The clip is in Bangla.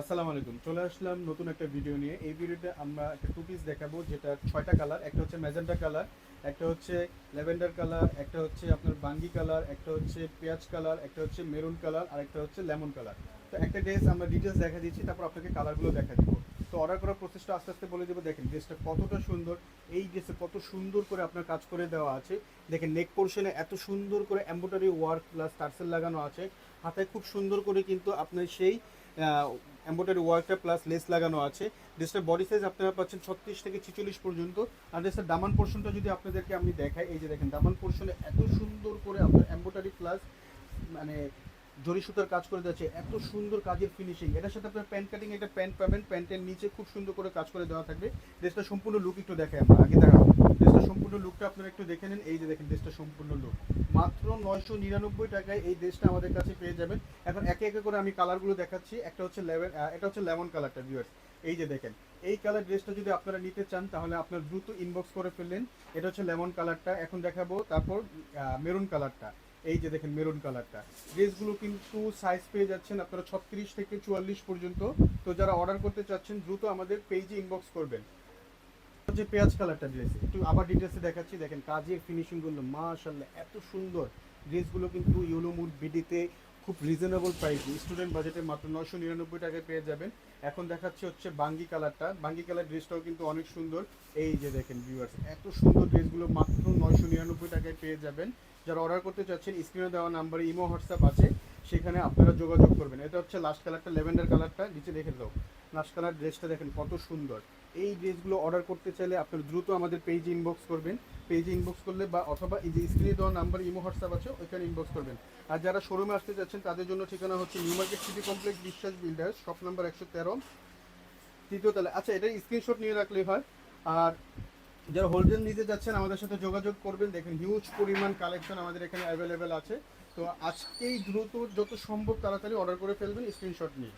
আসসালামু আলাইকুম। চলে আসলাম নতুন একটা ভিডিও নিয়ে। এই ভিডিওতে আমরা একটা টু পিস দেখাবো, যেটা ছয়টা কালার একটা হচ্ছে ম্যাজেন্টা কালার একটা হচ্ছে ল্যাভেন্ডার কালার একটা হচ্ছে আপনার বাঙ্গি কালার একটা হচ্ছে পেঁয়াজ কালার একটা হচ্ছে মেরুন কালার আর একটা হচ্ছে লেমন কালার তো একটা ড্রেস আমরা ডিটেলস দেখা দিচ্ছি, তারপর আপনাকে কালারগুলো দেখা দিব। তো অর্ডার করার প্রসেসটা আস্তে আস্তে বলে দেবো। দেখেন ড্রেসটা কতটা সুন্দর। এই ড্রেসে কত সুন্দর করে আপনার কাজ করে দেওয়া আছে। দেখেন নেক পোর্শনে এত সুন্দর করে এম্ব্রয়ডারি ওয়ার্ক প্লাস টার্সেল লাগানো আছে। হাতে খুব সুন্দর করে কিন্তু আপনার সেই এম্ব্রয়ডারি ওয়ার্কটা প্লাস লেস লাগানো আছে। ড্রেসটার বডি সাইজ আপনারা পাচ্ছেন ছত্রিশ থেকে ছিচল্লিশ পর্যন্ত। আর ড্রেসটার দামান পোর্শনটা যদি আপনাদেরকে আমি দেখাই, এই যে দেখেন, দামান পোর্শনে এত সুন্দর করে আপনার এম্ব্রয়ডারি প্লাস মানে জরি সুতার কাজ করে যাচ্ছে এত সুন্দর কাজের ফিনিশিং এটার সাথে আপনার প্যান্ট কাটিং একটা প্যান্ট পাবেন প্যান্টের নিচে খুব সুন্দর করে কাজ করে দেওয়া থাকবে। ড্রেসটা সম্পূর্ণ লুক একটু দেখাই আমরা, আগে দেখাবো। আপনারা একটু দেখে নেন। এই যে দেখেন ড্রেসটা সম্পূর্ণ লুক। মাত্র নয়শো নিরানব্বই টাকায় এই ড্রেসটা আমাদের কাছে পেয়ে যাবেন। এখন একে একে করে আমি কালারগুলো দেখাচ্ছি। একটা হচ্ছে লেভেন এটা হচ্ছে লেমন কালারটা ভিউয়ার্স এই যে দেখেন, এই কালার ড্রেসটা যদি আপনারা নিতে চান, তাহলে আপনার দ্রুত ইনবক্স করে ফেললেন। এটা হচ্ছে লেমন কালারটা। এখন দেখাবো তারপর মেরুন কালারটা। এই যে দেখেন, মেরুন কালারটা। ড্রেসগুলো কিন্তু সাইজ পেয়ে যাচ্ছেন আপনারা ছত্রিশ থেকে চুয়াল্লিশ পর্যন্ত। তো যারা অর্ডার করতে চাচ্ছেন, দ্রুত আমাদের পেজে ইনবক্স করবেন। যে পেঁয়াজ কালারটা ড্রেস একটু আবার ডিটেলসে দেখাচ্ছি। দেখেন, কাজের ফিনিশিংগুলো মাশাল্লাহ এত সুন্দর। ড্রেসগুলো কিন্তু ইউলোমুড বিডিতে খুব রিজনেবল প্রাইস স্টুডেন্ট বাজেটে মাত্র নশো নিরানব্বই টাকায় পেয়ে যাবেন। এখন দেখাচ্ছে হচ্ছে বাঙ্গি কালারটা। বাঙ্গি কালার ড্রেসটাও কিন্তু অনেক সুন্দর। এই যে দেখেন ভিউয়ার্স এত সুন্দর ড্রেসগুলো মাত্র নয়শো নিরানব্বই টাকায় পেয়ে যাবেন। যারা অর্ডার করতে চাচ্ছেন স্ক্রিনে দেওয়া নাম্বারে ইমো হোয়াটসঅ্যাপ আছে। সেখানে আপনারা যোগাযোগ করবেন। এটা হচ্ছে লাস্ট কালারটা লেভেন্ডার কালারটা নিচে দেখে দাও লাস্ট কালার ড্রেসটা দেখেন কত সুন্দর। এই ড্রেসগুলো অর্ডার করতে চাইলে আপনারা দ্রুত আমাদের পেজে ইনবক্স করবেন। পেজে ইনবক্স করলে বা অথবা এই যে স্ক্রিনে দেওয়া নাম্বার ইমো, হোয়াটসঅ্যাপ আছে, ওইখানে ইনবক্স করবেন। আর যারা শোরুমে আসতে যাচ্ছেন, তাদের জন্য ঠিকানা হচ্ছে new market city complex Biswas builders shop number একশো তেরো। তৃতীয় তলায়। আচ্ছা এটা স্ক্রিনশট নিয়ে রাখলেই হয়। আর যারা হোলসেল নিতে যাচ্ছেন, আমাদের সাথে যোগাযোগ করবেন। দেখেন হিউজ পরিমাণ কালেকশন আমাদের এখানে অ্যাভেলেবেল আছে। তো আজকেই দ্রুত যত সম্ভব তাড়াতাড়ি অর্ডার করে ফেলবেন স্ক্রিনশট নিয়ে।